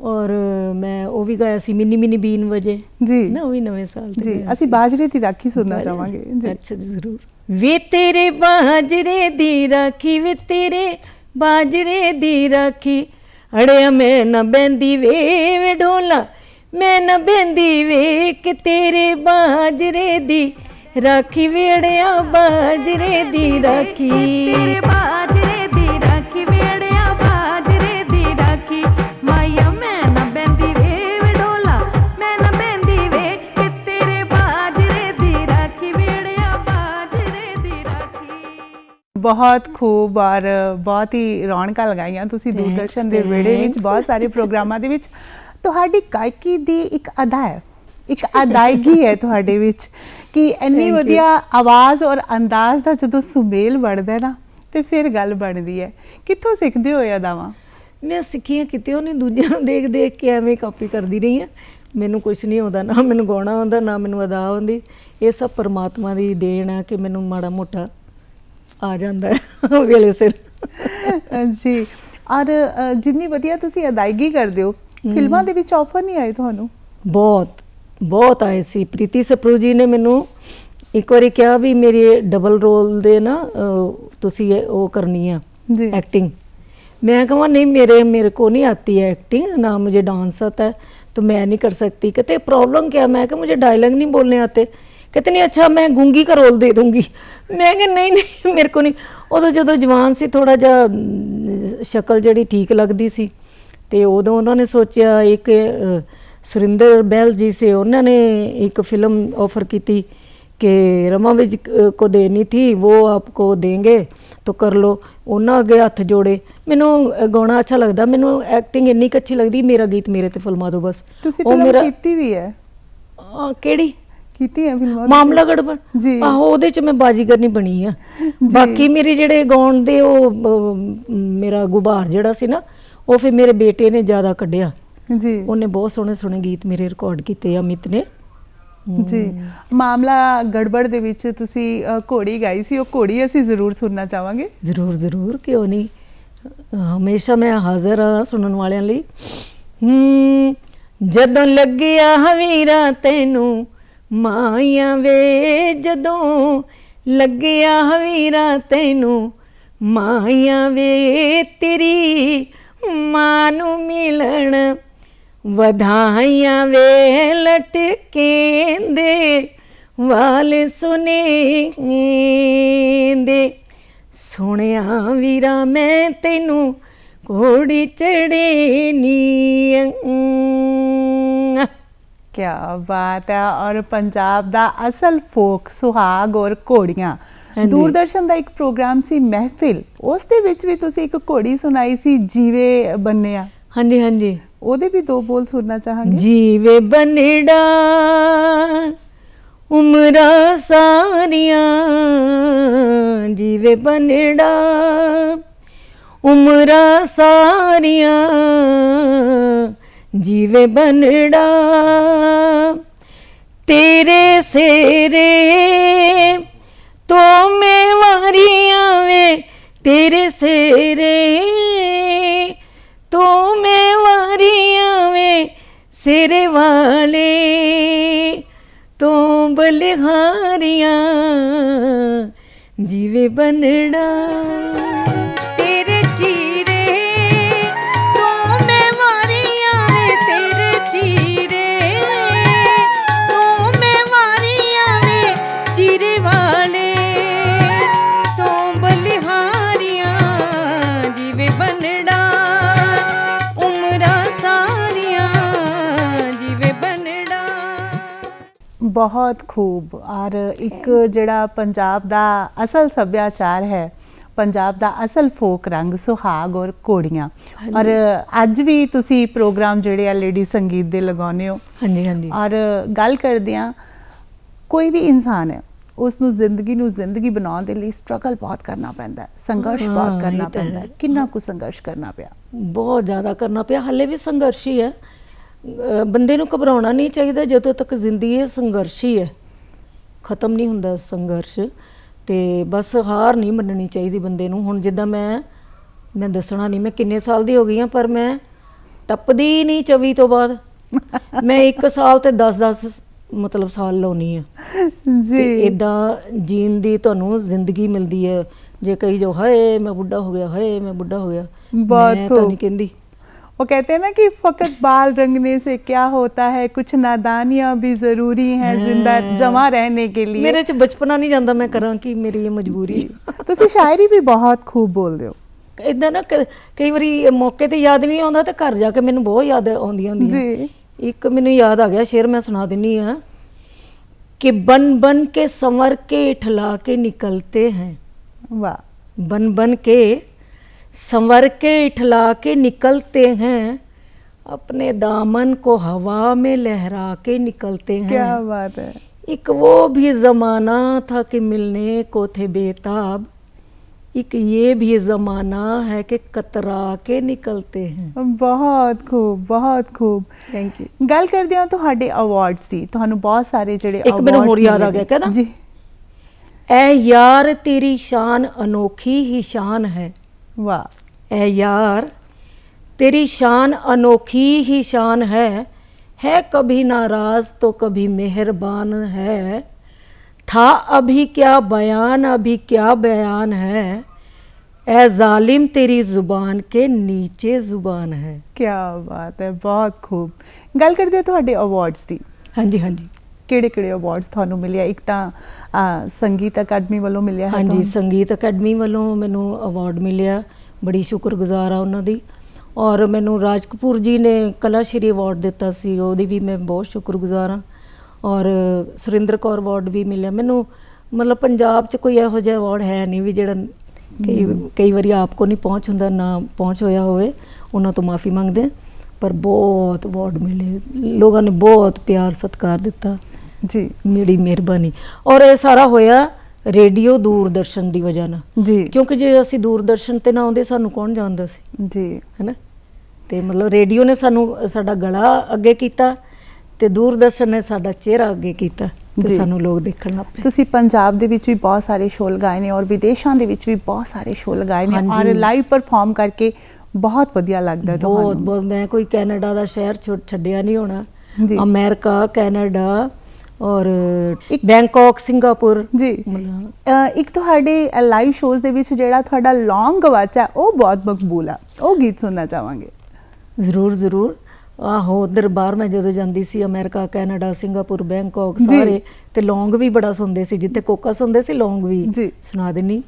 ਔਰ ਮੈਂ ਉਹ ਵੀ ਗਾਇਆ ਸੀ ਮਿੰਨੀ ਮਿੰਨੀ ਬੀਨ ਵਜੇ।
ਜੀ।
ਨਾ ਉਹ ਵੀ ਨਵੇਂ ਸਾਲ ਤੇ
ਜੀ ਅਸੀਂ। ਬਾਜਰੇ ਦੀ ਰਾਖੀ ਸੁਣਨਾ? ਚਾਹਾਂਗੇ ਜੀ।
ਅੱਛਾ ਜੀ ਜ਼ਰੂਰ। ਵੇ ਤੇਰੇ ਬਾਜਰੇ ਦੀ ਰਾਖੀ ਵੇ ਤੇਰੇ ਬਾਜਰੇ ਦੀ ਰਾਖੀ। ਅੜਿਆ ਮੈਂ ਨਾ ਬੈੰਦੀ ਵੇ ਵੇ ਢੋਲਾ
ਮੈਂ ਨਾ ਬੈੰਦੀ ਵੇ ਕਿ ਤੇਰੇ ਬਾਜਰੇ ਦੀ ਰਾਖੀ ਵੇੜਿਆ ਬਾਜਰੇ ਦੀ ਰਾਖੀ।
ਬਹੁਤ ਖੂਬ ਔਰ ਬਹੁਤ ਹੀ ਰੌਣਕਾਂ ਲਗਾਈਆਂ ਤੁਸੀਂ ਦੂਰਦਰਸ਼ਨ ਦੇ ਵਿਹੜੇ ਵਿੱਚ. ਬਹੁਤ ਸਾਰੇ ਪ੍ਰੋਗਰਾਮਾਂ ਦੇ ਵਿੱਚ। ਤੁਹਾਡੀ ਗਾਇਕੀ ਦੀ ਇੱਕ ਅਦਾ ਹੈ ਇੱਕ ਅਦਾਇਗੀ ਹੈ ਤੁਹਾਡੇ ਵਿੱਚ ਕਿ ਇੰਨੀ. ਵਧੀਆ ਆਵਾਜ਼ ਔਰ ਅੰਦਾਜ਼ ਦਾ ਜਦੋਂ ਸੁਮੇਲ ਹੈ ਨਾ ਤੇ ਫਿਰ ਗੱਲ ਬਣਦੀ ਹੈ। ਕਿੱਥੋਂ ਸਿੱਖਦੇ ਹੋ ਇਹ ਅਦਾਵਾਂ?
ਮੈਂ ਸਿੱਖੀਆਂ ਕਿਤੇ ਨਹੀਂ ਦੂਜਿਆਂ ਨੂੰ ਦੇਖ ਦੇਖ ਕੇ ਐਵੇਂ ਕਾਪੀ ਕਰਦੀ ਰਹੀ ਹਾਂ। ਮੈਨੂੰ ਕੁਝ ਨਹੀਂ ਆਉਂਦਾ ਨਾ ਮੈਨੂੰ ਗਾਉਣਾ ਆਉਂਦਾ ਨਾ ਮੈਨੂੰ ਅਦਾ ਆਉਂਦੀ। ਇਹ ਸਭ ਪਰਮਾਤਮਾ ਦੀ ਦੇਣ ਆ ਕਿ ਮੈਨੂੰ ਮਾੜਾ ਮੋਟਾ ਆ ਜਾਂਦਾ ਹੈ ਵੇਲੇ ਸਿਰ
ਜੀ ਔਰ ਅ, ਜਿੰਨੀ ਵਧੀਆ ਤੁਸੀਂ ਅਦਾਇਗੀ ਕਰਦੇ ਹੋ ਫਿਲਮਾਂ ਦੇ ਵਿੱਚ ਆਫਰ ਨਹੀਂ ਆਏ ਤੁਹਾਨੂੰ
ਬਹੁਤ ਬਹੁਤ ਆਏ ਸੀ ਪ੍ਰੀਤੀ ਸਪਰੂ ਜੀ ਨੇ ਮੈਨੂੰ ਇੱਕ ਵਾਰੀ ਕਿਹਾ ਵੀ ਮੇਰੇ ਡਬਲ ਰੋਲ ਦੇ ਨਾ ਅਹ, ਤੁਸੀਂ ਇਹ ਉਹ ਕਰਨੀ ਆ
ਜੀ
एक्टिंग मैं कहा नहीं मेरे मेरे को नहीं आती है एक्टिंग ना मुझे डांस आता है तो मैं नहीं कर सकती कहते प्रॉब्लम क्या मैं कहा मुझे डायलॉग नहीं बोलने आते कहते नहीं अच्छा मैं गूंगी का रोल दे दूंगी मैं कहा नहीं नहीं मेरे को नहीं ਉਦੋਂ ਜਦੋਂ ਜਵਾਨ ਸੀ ਥੋੜਾ ਜਿਹਾ ਅਮ, ਸ਼ਕਲ ਜਿਹੜੀ ਠੀਕ ਲੱਗਦੀ ਸੀ ਤੇ ਉਦੋਂ ਉਹਨਾਂ ਨੇ ਸੋਚਿਆ ਇੱਕ ਅ, ਸੁਰਿੰਦਰ ਬਹਿਲ ਜੀ ਸੇ ਉਹਨਾਂ ਨੇ ਇੱਕ ਫਿਲਮ ਆਫਰ ਕੀਤੀ कि रमा विज को देनी थी वो आपको देंगे तो कर लो ਉਹਨਾਂ ਅੱਗੇ ਹੱਥ ਜੋੜੇ ਮੈਨੂੰ ਅ, ਗਾਉਣਾ ਅੱਛਾ ਲੱਗਦਾ ਮੈਨੂੰ ਐਕਟਿੰਗ ਇੰਨੀ ਕੁ ਅੱਛੀ ਲੱਗਦੀ ਮੇਰਾ ਗੀਤ ਮੇਰੇ ਤੇ ਫਿਲਮਾ ਦਿਓ ਬਸ
ਤੁਸੀਂ
ਉਹ
ਫਿਲਮ
ਮੇਰਾ
ਕੀਤੀ ਵੀ ਹੈ
ਅ, ਕਿਹੜੀ
ਕੀਤੀ ਹੈ ਫਿਲਮਾਂ
ਮਾਮਲਾ ਗੜਬੜ?
ਜੀ।
ਆਹੋ ਉਹਦੇ ਚ ਮੈਂ ਬਾਜੀਗਰ ਨਹੀਂ ਬਣੀ ਆ। ਬਾਕੀ ਮੇਰੇ ਜਿਹੜੇ ਗਾਉਣ ਦੇ ਉਹ ਮੇਰਾ ਗੁਬਾਰ ਜਿਹੜਾ ਸੀ ਨਾ ਉਹ ਫਿਰ ਮੇਰੇ ਬੇਟੇ ਨੇ ਜ਼ਿਆਦਾ ਕੱਢਿਆ।
ਜੀ।
ਉਹਨੇ ਬਹੁਤ ਸੋਹਣੇ ਸੋਹਣੇ ਗੀਤ ਮੇਰੇ ਰਿਕਾਰਡ ਕੀਤੇ ਅਮਿਤ ਨੇ।
ਜੀ। ਮਾਮਲਾ ਗੜਬੜ ਦੇ ਵਿੱਚ ਤੁਸੀਂ ਘੋੜੀ ਗਾਈ ਸੀ ਉਹ ਘੋੜੀ ਅਸੀਂ ਜ਼ਰੂਰ ਸੁਣਨਾ ਚਾਹਾਂਗੇ।
ਜ਼ਰੂਰ ਜ਼ਰੂਰ ਕਿਉਂ ਨਹੀਂ? ਹਮੇਸ਼ਾ ਮੈਂ ਹਾਜ਼ਰ ਹਾਂ ਸੁਣਨ ਵਾਲਿਆਂ ਲਈ। ਹੂੰ ਜਦੋਂ ਲੱਗਿਆ ਹਵੀਰਾ ਤੈਨੂੰ ਮਾਇਆ ਵੇ ਜਦੋਂ ਲੱਗਿਆ ਵੀਰਾ ਤੈਨੂੰ, ਮਾਇਆ ਵੇ ਤੇਰੀ ਮਾਂ ਨੂੰ ਮਿਲਣ, ਵਧਾਈਆਂ ਵੇ ਲਟਕੇਂਦੇ ਵਾਲ ਸੁਨੇਂਦੇ ਸੋਹਣਿਆ ਵੀਰਾ, ਮੈਂ ਤੈਨੂੰ ਘੋੜੀ ਚੜੇ ਨੀ
ਕੀ ਬਾਤ ਹੈ। ਔਰ ਪੰਜਾਬ ਦਾ ਅਸਲ ਫੋਕ ਸੁਹਾਗ ਔਰ ਘੋੜੀਆਂ। ਦੂਰਦਰਸ਼ਨ ਦਾ ਇੱਕ ਪ੍ਰੋਗਰਾਮ ਸੀ ਮਹਿਫਿਲ। ਉਸ ਦੇ ਵਿੱਚ ਵੀ ਤੁਸੀਂ ਇੱਕ ਘੋੜੀ ਸੁਣਾਈ ਸੀ ਜੀਵੇ ਬੰਨਿਆ
ਹਾਂਜੀ ਹਾਂਜੀ।
ਉਹਦੇ ਵੀ ਦੋ ਬੋਲ ਸੁਣਨਾ ਚਾਹਾਂਗੇ?
ਜੀਵੇ ਬਨੜਾ ਉਮਰਾਂ ਸਾਰੀਆਂ। ਜੀਵੇ ਬਨੜਾ ਉਮਰਾਂ ਸਾਰੀਆਂ। ਜੀਵੇ ਬਨੜਾ ਤੇਰੇ ਸੇਰੇ ਤੋ ਮੈਂ ਵਾਰੀਆਂ ਵੇ, ਤੇਰੇ ਸੇਰੇ ਤੂੰ ਮੈਂ ਵਾਰੀਆਂ ਵੇ, ਸਿਰੇ ਵਾਲੇ ਤੂੰ ਬਲਿਹਾਰੀਆਂ, ਜੀਵੇ ਬਨੜਾ
ਤੇਰੇ ਜੀ ਬੰਨੜਾ ਉਮਰਾਂ ਸਾਰੀਆਂ ਜਿਵੇਂ ਬੰਨੜਾ
ਬਹੁਤ ਖੂਬ। ਔਰ ਇੱਕ ਜਿਹੜਾ ਪੰਜਾਬ ਦਾ ਅਸਲ ਸੱਭਿਆਚਾਰ ਹੈ ਪੰਜਾਬ ਦਾ ਅਸਲ ਫੋਕ ਰੰਗ ਸੁਹਾਗ ਔਰ ਘੋੜੀਆਂ। ਔਰ ਅੱਜ ਵੀ ਤੁਸੀਂ ਪ੍ਰੋਗਰਾਮ ਜਿਹੜੇ ਆ ਲੇਡੀ ਸੰਗੀਤ ਦੇ ਲਗਾਉਂਦੇ ਹੋ।
ਹਾਂਜੀ ਹਾਂਜੀ।
ਔਰ ਗੱਲ ਕਰਦੇ ਆ ਕੋਈ ਵੀ ਇਨਸਾਨ ਹੈ ਉਸ ਨੂੰ ਜ਼ਿੰਦਗੀ ਨੂੰ ਜ਼ਿੰਦਗੀ ਬਣਾਉਣ ਦੇ ਲਈ ਸਟਰਗਲ ਬਹੁਤ ਕਰਨਾ ਪੈਂਦਾ ਹੈ ਸੰਘਰਸ਼ ਬਹੁਤ ਕਰਨਾ ਪੈਂਦਾ। ਕਿੰਨਾ ਕੁ ਸੰਘਰਸ਼ ਕਰਨਾ ਪਿਆ?
ਬਹੁਤ ਜ਼ਿਆਦਾ ਕਰਨਾ ਪਿਆ। ਹੱਲੇ ਵੀ ਸੰਘਰਸ਼ ਹੀ ਹੈ। ਬੰਦੇ ਨੂੰ ਘਬਰਾਉਣਾ ਨਹੀਂ ਚਾਹੀਦਾ ਜਦੋਂ ਤੱਕ ਜ਼ਿੰਦਗੀ ਹੈ ਸੰਘਰਸ਼ ਹੀ ਹੈ। ਖਤਮ ਨਹੀਂ ਹੁੰਦਾ ਸੰਘਰਸ਼ ਤੇ ਬਸ ਹਾਰ ਨਹੀਂ ਮੰਨਣੀ ਚਾਹੀਦੀ ਬੰਦੇ ਨੂੰ। ਹੁਣ ਜਿੱਦਾਂ ਮੈਂ ਮੈਂ ਦੱਸਣਾ ਨਹੀਂ ਮੈਂ ਕਿੰਨੇ ਸਾਲ ਦੀ ਹੋ ਗਈ ਹਾਂ ਪਰ ਮੈਂ ਟੱਪਦੀ ਨਹੀਂ 24 ਤੋਂ ਬਾਅਦ। ਮੈਂ 1 ਸਾਲ ਤੇ 10-10 ਮਤਲਬ ਸਾਲ ਲਾਉਣੀ ਆ
ਜੀ
ਤੇ ਇਦਾਂ ਜੀਣ ਦੀ ਤੁਹਾਨੂੰ ਜ਼ਿੰਦਗੀ ਮਿਲਦੀ ਹੈ ਜੇ ਕਹੀ ਜੋ ਹਾਏ ਮੈਂ ਬੁੱਢਾ ਹੋ ਗਿਆ ਹਾਏ ਮੈਂ ਬੁੱਢਾ ਹੋ ਗਿਆ
ਬਹੁਤ
ਮੈਂ ਤਾਂ
खूब।
ਨਹੀਂ ਕਹਿੰਦੀ
वो कहते हैं ना कि फकत बाल रंगने से क्या होता है कुछ नादानियां भी जरूरी हैं जिंदा जमा रहने के लिए
ਮੇਰੇ ਚ ਬਚਪਨਾ ਨਹੀਂ ਜਾਂਦਾ ਮੈਂ ਕਰਾਂ ਕਿ ਮੇਰੀ ਇਹ ਮਜਬੂਰੀ
ਤੁਸੀਂ ਸ਼ਾਇਰੀ ਵੀ ਬਹੁਤ ਖੂਬ ਬੋਲਦੇ ਹੋ
ਇਦਾਂ ਨਾ ਕ- ਕਈ ਵਾਰੀ ਮੌਕੇ ਤੇ ਯਾਦ ਨਹੀਂ ਆਉਂਦਾ ਤੇ ਘਰ ਜਾ ਕੇ ਮੈਨੂੰ ਬਹੁਤ ਯਾਦ ਆਉਂਦੀਆਂ ਹੁੰਦੀਆਂ
ਜੀ।
ਇੱਕ ਮੈਨੂੰ ਯਾਦ ਆ ਗਿਆ ਸ਼ੇਰ ਮੈਂ ਸੁਣਾ ਦਿੰਨੀ ਆ ਕਿ ਬਨ ਬਨ ਕੇ ਸੰਵਰ ਕੇ ਠਲਾ ਕੇ ਨਿਕਲਤੇ हैं
वाह
बन बन के संवर के इठला के निकलते हैं अपने दामन को हवा में लहरा के निकलते हैं
क्या बात है
एक वो भी ज़माना था कि मिलने को थे बेताब एक ये भी ज़माना है कि कतरा के निकलते हैं
ਬਹੁਤ ਖੂਬ ਬਹੁਤ ਖੂਬ
ਥੈਂਕ ਯੂ
ਗੱਲ ਕਰਦੇ ਹਾਂ ਤੁਹਾਡੇ ਅਵਾਰਡਸ ਦੀ ਤੁਹਾਨੂੰ ਬਹੁਤ ਸਾਰੇ ਜਿਹੜੇ
ਇੱਕ ਮੈਨੂੰ
awards
ਹੋਰ ਯਾਦ ਆ
ਮਿਲੇ
ਗਿਆ, ਕਹਿੰਦਾ?
ਜੀ
ऐ यार तेरी शान अनोखी ही शान है
वाह
ऐ यार तेरी शान अनोखी ही शान है है कभी नाराज तो कभी मेहरबान है था अभी क्या बयान अभी क्या बयान है ऐ जालिम तेरी जुबान के नीचे जुबान है
ਕੀ ਬਾਤ ਹੈ ਬਹੁਤ ਖੂਬ ਗੱਲ ਕਰਦੇ ਹਾਂ ਤੁਹਾਡੇ ਅਵਾਰਡਸ ਦੀ
हाँ जी हाँ जी
ਕਿਹੜੇ ਕਿਹੜੇ ਅਵਾਰਡਸ ਤੁਹਾਨੂੰ ਮਿਲਿਆ ਇੱਕ ਤਾਂ ਅਹ, ਸੰਗੀਤ ਅਕੈਡਮੀ ਵੱਲੋਂ ਮਿਲਿਆ ਹੈ
ਹਾਂਜੀ
ਤੁਹਾਨੂੰ
ਸੰਗੀਤ ਅਕੈਡਮੀ ਵੱਲੋਂ ਮੈਨੂੰ ਅਵਾਰਡ ਮਿਲਿਆ ਬੜੀ ਸ਼ੁਕਰਗੁਜ਼ਾਰ ਆ ਉਹਨਾਂ ਦੀ ਔਰ ਮੈਨੂੰ ਰਾਜ ਕਪੂਰ ਜੀ ਨੇ ਕਲਾ ਸ਼੍ਰੀ ਅਵਾਰਡ ਦਿੱਤਾ ਸੀ ਉਹਦੀ ਵੀ ਮੈਂ ਬਹੁਤ ਸ਼ੁਕਰਗੁਜ਼ਾਰ ਆ ਔਰ ਸੁਰਿੰਦਰ ਕੌਰ ਅਵਾਰਡ ਵੀ ਮਿਲਿਆ। ਮੈਨੂੰ ਮਤਲਬ ਪੰਜਾਬ 'ਚ ਕੋਈ ਇਹੋ ਜਿਹਾ ਅਵਾਰਡ ਹੈ ਨਹੀਂ ਵੀ ਜਿਹੜਾ ਕਈ ਕਈ ਵਾਰੀ ਆਪ ਕੋ ਨਹੀਂ ਪਹੁੰਚ ਹੁੰਦਾ ਨਾ ਪਹੁੰਚ ਹੋਇਆ ਹੋਵੇ ਉਹਨਾਂ ਤੋਂ ਮਾਫੀ ਮੰਗਦੇ। ਪਰ ਬਹੁਤ ਅਵਾਰਡ ਮਿਲੇ। ਲੋਕਾਂ ਨੇ ਬਹੁਤ ਪਿਆਰ ਸਤਿਕਾਰ ਦਿੱਤਾ।
ਜੀ।
ਮੇਰੀ ਮਿਹਰਬਾਨੀ। ਔਰ ਇਹ ਸਾਰਾ ਹੋਇਆ ਰੇਡੀਓ ਦੂਰਦਰਸ਼ਨ ਦੀ ਵਜ੍ਹਾ ਨਾਲ।
ਜੀ।
ਕਿਉਂਕਿ ਜੇ ਅਸੀਂ ਦੂਰਦਰਸ਼ਨ ਤੇ ਨਾ ਆਉਂਦੇ ਸਾਨੂੰ ਕੌਣ ਜਾਣਦਾ ਸੀ?
ਜੀ।
ਹੈਨਾ? ਤੇ ਮਤਲਬ ਰੇਡੀਓ ਨੇ ਸਾਨੂੰ ਸਾਡਾ ਗਲਾ ਅੱਗੇ ਕੀਤਾ। ਤੇ ਦੂਰਦਰਸ਼ਨ ਨੇ ਸਾਡਾ ਚਿਹਰਾ ਅੱਗੇ ਕੀਤਾ ਤੇ। ਸਾਨੂੰ ਲੋਕ ਦੇਖਣ ਲੱਗ ਪਏ।
ਤੁਸੀਂ ਪੰਜਾਬ ਦੇ ਵਿੱਚ ਵੀ ਬਹੁਤ ਸਾਰੇ ਸ਼ੋਅ ਲਗਾਏ ਨੇ ਔਰ ਵਿਦੇਸ਼ਾਂ ਦੇ ਵਿੱਚ ਵੀ ਬਹੁਤ ਸਾਰੇ ਸ਼ੋਅ ਲਗਾਏ ਨੇ। ਔਰ ਲਾਈਵ ਪਰਫਾਰਮ ਕਰਕੇ ਬਹੁਤ ਵਧੀਆ ਲੱਗਦਾ
ਬਹੁਤ ਬਹੁਤ ਮੈਂ ਕੋਈ ਕੈਨੇਡਾ ਦਾ ਸ਼ਹਿਰ ਛੱਡ ਛੱਡਿਆ ਨਹੀਂ ਹੋਣਾ। ਅਮਰੀਕਾ ਕੈਨੇਡਾ ਔਰ ਬੈਂਕਾਕ ਸਿੰਗਾਪੁਰ।
ਜੀ। ਇੱਕ ਤੁਹਾਡੇ ਲਾਈਵ ਸ਼ੋਜ਼ ਦੇ ਵਿੱਚ ਜਿਹੜਾ ਤੁਹਾਡਾ ਲੌਂਗ ਗਵਾਚਾ ਉਹ ਬਹੁਤ ਮਕਬੂਲ ਆ। ਉਹ ਗੀਤ ਸੁਣਨਾ ਚਾਹਾਂਗੇ।
ਜ਼ਰੂਰ ਜ਼ਰੂਰ। ਆਹੋ ਉਧਰ ਬਾਹਰ ਮੈਂ ਜਦੋਂ ਜਾਂਦੀ ਸੀ ਅਮਰੀਕਾ ਕੈਨੇਡਾ ਸਿੰਗਾਪੁਰ ਬੈਂਕਾਕ
ਜੀ।
ਸਾਰੇ ਤੇ ਲੌਂਗ ਵੀ ਬੜਾ ਸੁਣਦੇ ਸੀ ਜਿੱਥੇ ਕੋਕਾ ਸੁਣਦੇ ਸੀ ਲੌਂਗ ਵੀ
ਜੀ।
ਸੁਣਾ ਦਿੰਨੀ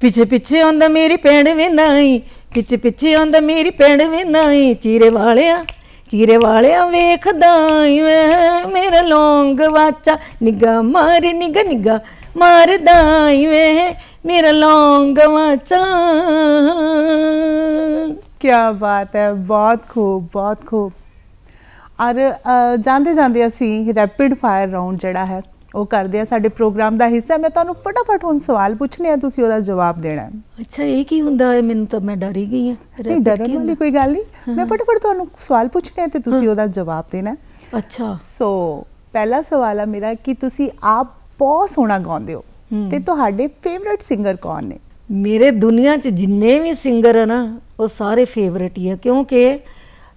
ਪਿੱਛੇ ਪਿੱਛੇ ਆਉਂਦਾ ਮੇਰੀ ਭੈਣ ਵੀ ਨਹੀਂ ਪਿੱਛੇ ਪਿੱਛੇ ਆਉਂਦਾ ਮੇਰੀ ਭੈਣ ਵੀ ਨਹੀਂ ਚੀਰੇ ਵਾਲਿਆ ਚੀਰੇ ਵਾਲਿਆ ਵੇਖਦਾ ਈ ਮੈਂ ਮੇਰਾ ਲੌਂਗ ਵਾਚਾ ਨਿਗਾ ਮਾਰ ਨਿਗਾ ਨਿਗਾ ਮਾਰਦਾ ਈ ਮੇਰਾ ਲੌਂਗ ਵਾਚਾ
ਕੀ ਬਾਤ ਹੈ ਬਹੁਤ ਖੂਬ ਬਹੁਤ ਖੂਬ। ਔਰ ਜਾਂਦੇ ਜਾਂਦੇ ਅਸੀਂ ਰੈਪਿਡ ਫਾਇਰ ਰਾਉਂਡ ਜਿਹੜਾ ਹੈ ਉਹ ਕਰਦੇ ਆ ਸਾਡੇ ਪ੍ਰੋਗਰਾਮ ਦਾ ਹਿੱਸਾ ਮੈਂ ਤੁਹਾਨੂੰ ਫਟਾਫਟ ਹੁਣ ਸਵਾਲ ਪੁੱਛਣੇ ਆ ਤੁਸੀਂ ਉਹਦਾ ਜਵਾਬ ਦੇਣਾ ਹੈ।
ਅੱਛਾ ਇਹ ਕੀ ਹੁੰਦਾ ਹੈ? ਮੈਨੂੰ ਤਾਂ ਮੈਂ ਡਰ ਹੀ ਗਈ ਹਾਂ।
ਨਹੀਂ ਡਰਨ ਵਾਲੀ? ਕੋਈ ਗੱਲ ਨਹੀਂ। ਮੈਂ ਫਟਾਫਟ ਤੁਹਾਨੂੰ ਸਵਾਲ ਪੁੱਛਣੇ ਆ ਤੇ ਤੁਸੀਂ ਉਹਦਾ ਜਵਾਬ ਦੇਣਾ।
ਅੱਛਾ।
ਸੋ ਪਹਿਲਾ ਸਵਾਲ ਆ ਮੇਰਾ ਕਿ ਤੁਸੀਂ ਆਪ ਬਹੁਤ ਸੋਹਣਾ ਗਾਉਂਦੇ ਹੋ। ਤੇ ਤੁਹਾਡੇ ਫੇਵਰਿਟ ਸਿੰਗਰ ਕੌਣ ਨੇ?
ਮੇਰੇ ਦੁਨੀਆ 'ਚ ਜਿੰਨੇ ਵੀ ਸਿੰਗਰ ਆ ਨਾ ਉਹ ਸਾਰੇ ਫੇਵਰੇਟ ਹੀ ਆ ਕਿਉਂਕਿ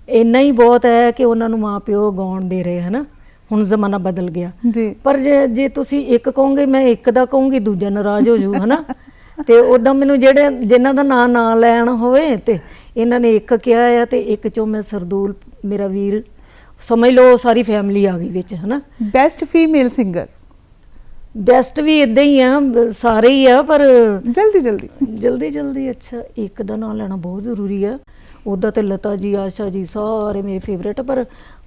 ਇੰਨਾ ਹੀ ਬਹੁਤ ਹੈ ਕਿ ਉਹਨਾਂ ਨੂੰ ਮਾਪਿਓ ਗਾਉਣ ਦੇ ਰਹੇ ਹਨਾ? ਹੁਣ ਜ਼ਮਾਨਾ ਬਦਲ ਗਿਆ।
ਜੀ।
ਪਰ ਜੇ ਜੇ ਤੁਸੀਂ ਇੱਕ ਕਹੋਗੇ ਮੈਂ ਇੱਕ ਦਾ ਕਹੂੰਗੀ ਦੂਜਾ ਨਾਰਾਜ਼ ਹੋ ਜੂ ਹਨਾ? ਤੇ ਉਦਾਂ ਮੈਨੂੰ ਜਿਹੜੇ ਜਿਨ੍ਹਾਂ ਦਾ ਨਾਂ ਨਾ ਲੈਣ ਹੋਵੇ ਤੇ ਇਹਨਾਂ ਨੇ ਇੱਕ ਕਿਹਾ ਆ ਤੇ ਇੱਕ ਚੋਂ ਮੈਂ ਸਰਦੂਲ ਮੇਰਾ ਵੀਰ ਸਮਝ ਲਓ ਸਾਰੀ ਫੈਮਿਲੀ ਆ ਗਈ ਵਿੱਚ ਹਨਾ?
ਬੈਸਟ ਫੀਮੇਲ ਸਿੰਗਰ
ਬੈਸਟ ਵੀ ਇਦਾਂ ਹੀ ਆ ਸਾਰੇ ਹੀ ਆ ਪਰ
ਜਲਦੀ ਜਲਦੀ।
ਜਲਦੀ ਜਲਦੀ ਅੱਛਾ ਇੱਕ ਦਾ ਨਾਮ ਲੈਣਾ ਬਹੁਤ ਜ਼ਰੂਰੀ ਆ। ਉਹਦਾ ਤੇ ਲਤਾ ਜੀ ਆਸ਼ਾ ਜੀ ਸਾਰੇ ਮੇਰੇ ਫੇਵਰੇਟ ਪਰ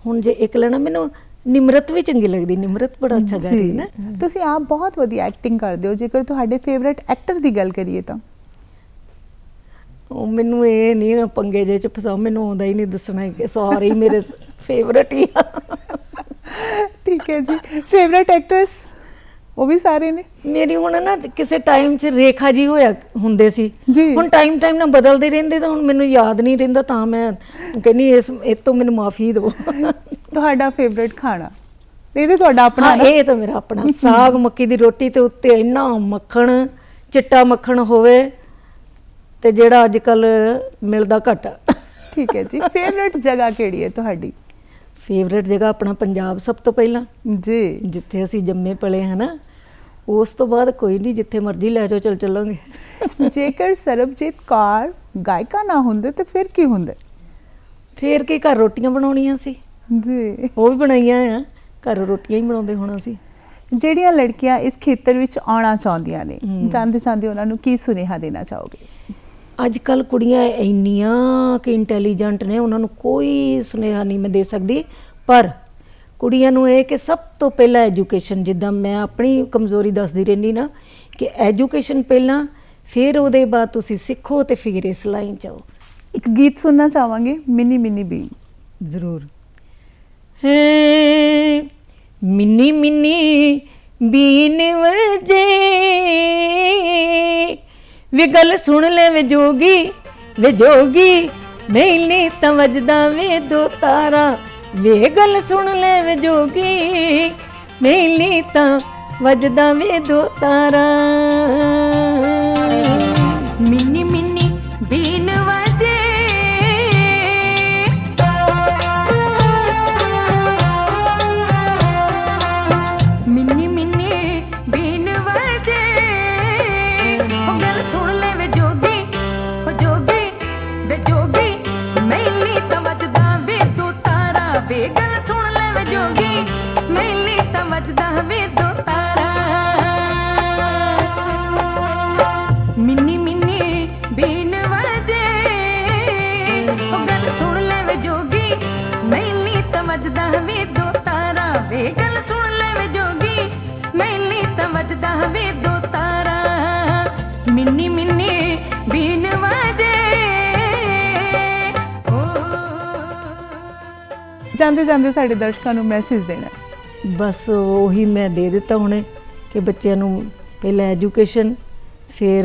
ਹੁਣ ਜੇ ਇੱਕ ਲੈਣਾ ਮੈਨੂੰ ਨਿਮਰਤ ਵੀ ਚੰਗੀ ਲੱਗਦੀ ਨਿਮਰਤ ਬੜਾ ਅੱਛਾ ਗਾ ਰਹੀ ਹੈ ਨਾ
ਤੁਸੀਂ ਆਪ ਬਹੁਤ ਵਧੀਆ ਐਕਟਿੰਗ ਕਰਦੇ ਹੋ ਜੇਕਰ ਤੁਹਾਡੇ ਫੇਵਰਿਟ ਐਕਟਰ ਦੀ ਗੱਲ ਕਰੀਏ ਤਾਂ।
ਉਹ ਮੈਨੂੰ ਇਹ ਨਹੀਂ ਪੰਗੇ ਜੇ ਚ ਫਸਾ ਮੈਨੂੰ ਆਉਂਦਾ ਹੀ ਨਹੀਂ ਦੱਸਣਾ ਕਿ ਸਾਰੇ ਹੀ ਮੇਰੇ ਫੇਵਰਟ ਹੀ ਆ।
ਠੀਕ ਹੈ ਜੀ। ਫੇਵਰਿਟ ਐਕਟਰਸ ਉਹ ਵੀ ਸਾਰੇ ਨੇ।
ਮੇਰੀ ਹੁਣ ਨਾ ਕਿਸੇ ਟਾਈਮ 'ਚ ਰੇਖਾ ਜੀ ਹੋਇਆ ਹੁੰਦੇ ਸੀ।
ਜੀ।
ਹੁਣ ਟਾਈਮ ਟਾਈਮ ਨਾਲ ਬਦਲਦੇ ਰਹਿੰਦੇ ਤਾਂ ਹੁਣ ਮੈਨੂੰ ਯਾਦ ਨਹੀਂ ਰਹਿੰਦਾ ਤਾਂ ਮੈਂ ਕਹਿੰਨੀ ਇਸ ਇਹ ਤੋਂ ਮੈਨੂੰ ਮਾਫੀ ਦਿਓ।
ਤੁਹਾਡਾ ਫੇਵਰਿਟ ਖਾਣਾ। ਇਹ ਤੇ ਤੁਹਾਡਾ ਆਪਣਾ
ਹਾਂ
ਨਾ?
ਇਹ ਤਾਂ ਮੇਰਾ ਆਪਣਾ। ਸਾਗ ਮੱਕੀ ਦੀ ਰੋਟੀ ਤੇ ਉੱਤੇ ਇੰਨਾ ਮੱਖਣ ਚਿੱਟਾ ਮੱਖਣ ਹੋਵੇ ਤੇ ਜਿਹੜਾ ਅੱਜ ਕੱਲ ਮਿਲਦਾ ਘੱਟ।
ਠੀਕ ਹੈ ਜੀ। ਫੇਵਰਿਟ ਜਗ੍ਹਾ ਕਿਹੜੀ ਹੈ ਤੁਹਾਡੀ?
ਫੇਵਰੇਟ ਜਗ੍ਹਾ ਆਪਣਾ ਪੰਜਾਬ ਸਭ ਤੋਂ ਪਹਿਲਾਂ।
ਜੀ।
ਜਿੱਥੇ ਅਸੀਂ ਜੰਮੇ ਪਲੇ ਹਨਾ ਉਸ ਤੋਂ ਬਾਅਦ ਕੋਈ ਨਹੀਂ ਜਿੱਥੇ ਮਰਜ਼ੀ ਲੈ ਜਾਓ ਚਲ ਚੱਲਾਂਗੇ।
ਜੇਕਰ ਸਰਬਜੀਤ ਕੌਰ ਗਾਇਕਾ ਨਾ ਹੁੰਦੇ ਤੇ ਫਿਰ ਕੀ ਹੁੰਦੇ?
ਫੇਰ ਕੀ ਘਰ ਰੋਟੀਆਂ ਬਣਾਉਣੀਆਂ ਸੀ?
ਜੀ।
ਉਹ ਵੀ ਬਣਾਈਆਂ ਆ ਘਰ ਰੋਟੀਆਂ ਹੀ ਬਣਾਉਂਦੇ ਹੋਣਾ ਸੀ।
ਜਿਹੜੀਆਂ ਲੜਕੀਆਂ ਇਸ ਖੇਤਰ ਵਿੱਚ ਆਉਣਾ ਚਾਹੁੰਦੀਆਂ ਨੇ। ਜਾਂਦੇ ਜਾਂਦੇ ਉਹਨਾਂ ਨੂੰ ਕੀ ਸੁਨੇਹਾ ਦੇਣਾ ਚਾਹੋਗੇ?
ਅੱਜ ਕੱਲ ਕੁੜੀਆਂ ਇੰਨੀਆਂ ਕਿ ਇੰਟੈਲੀਜੈਂਟ ਨੇ ਉਹਨਾਂ ਨੂੰ ਕੋਈ ਸੁਨੇਹਾ ਨਹੀਂ ਮੈਂ ਦੇ ਸਕਦੀ ਪਰ ਕੁੜੀਆਂ ਨੂੰ ਇਹ ਕਿ ਸਭ ਤੋਂ ਪਹਿਲਾਂ ਐਜੂਕੇਸ਼ਨ ਜਿੱਦਾਂ ਮੈਂ ਆਪਣੀ ਕਮਜ਼ੋਰੀ ਦੱਸਦੀ ਰਹਿੰਦੀ ਨਾ ਕਿ ਐਜੂਕੇਸ਼ਨ ਪਹਿਲਾਂ ਫਿਰ ਉਹਦੇ ਬਾਅਦ ਤੁਸੀਂ ਸਿੱਖੋ ਤੇ ਫਿਰ ਇਸ ਲਾਈਨ ਚ ਆਓ।
ਇੱਕ ਗੀਤ ਸੁਣਨਾ ਚਾਹਾਂਗੇ ਮਿੰਨੀ ਮਿੰਨੀ ਬੀ
ਜ਼ਰੂਰ। ਹੈ ਮਿੰਨੀ ਮਿੰਨੀ ਬੀਨ ਵਜੇ। ਵੇ ਗੱਲ ਸੁਣ ਲੈ ਵੇ ਜੋਗੀ ਵੇ ਜੋਗੀ ਨਹੀਂ ਨਹੀਂ ਤਾਂ ਵੱਜਦਾ ਵੇ ਦੋ ਤਾਰਾ। ਵੇ ਗੱਲ ਸੁਣ ਲੈ ਵੇ ਜੋਗੀ ਨਹੀਂ ਤਾਂ ਵੱਜਦਾ ਵੇ ਦੋ ਤਾਰਾ।
ਮਿੰਨੀ ਮਿੰਨੀ ਬੀਨ ਵਜੇ। ਓ।
ਜਾਂਦੇ ਜਾਂਦੇ ਸਾਡੇ ਦਰਸ਼ਕਾਂ ਨੂੰ ਮੈਸੇਜ ਦੇਣਾ।
ਬਸ ਉਹੀ ਮੈਂ ਦੇ ਦਿੱਤਾ ਹੁਣੇ ਕਿ ਬੱਚਿਆਂ ਨੂੰ ਪਹਿਲਾਂ ਐਜੂਕੇਸ਼ਨ ਫਿਰ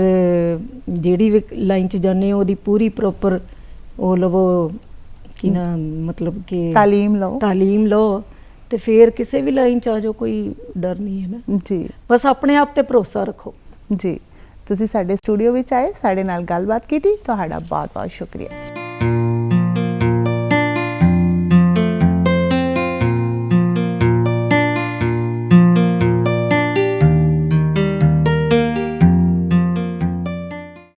ਜਿਹੜੀ ਵੀ ਲਾਈਨ 'ਚ ਜਾਂਦੇ ਹੋ ਉਹਦੀ ਪੂਰੀ ਪ੍ਰੋਪਰ ਉਹ ਲਵੋ ਕਿ ਨਾ ਮਤਲਬ ਕਿ
ਤਾਲੀਮ ਲਓ।
ਤਾਲੀਮ ਲਓ ਤੇ ਫਿਰ ਕਿਸੇ ਵੀ ਲਾਈਨ 'ਚ ਆ ਜਾਓ ਕੋਈ ਡਰ ਨਹੀਂ ਹੈ ਨਾ।
ਜੀ।
ਬਸ ਆਪਣੇ ਆਪ ਤੇ ਭਰੋਸਾ ਰੱਖੋ।
ਜੀ। ਤੁਸੀਂ ਸਾਡੇ ਸਟੂਡੀਓ ਵਿੱਚ ਆਏ ਸਾਡੇ ਨਾਲ ਗੱਲਬਾਤ ਕੀਤੀ ਤੁਹਾਡਾ ਬਹੁਤ ਬਹੁਤ ਸ਼ੁਕਰੀਆ।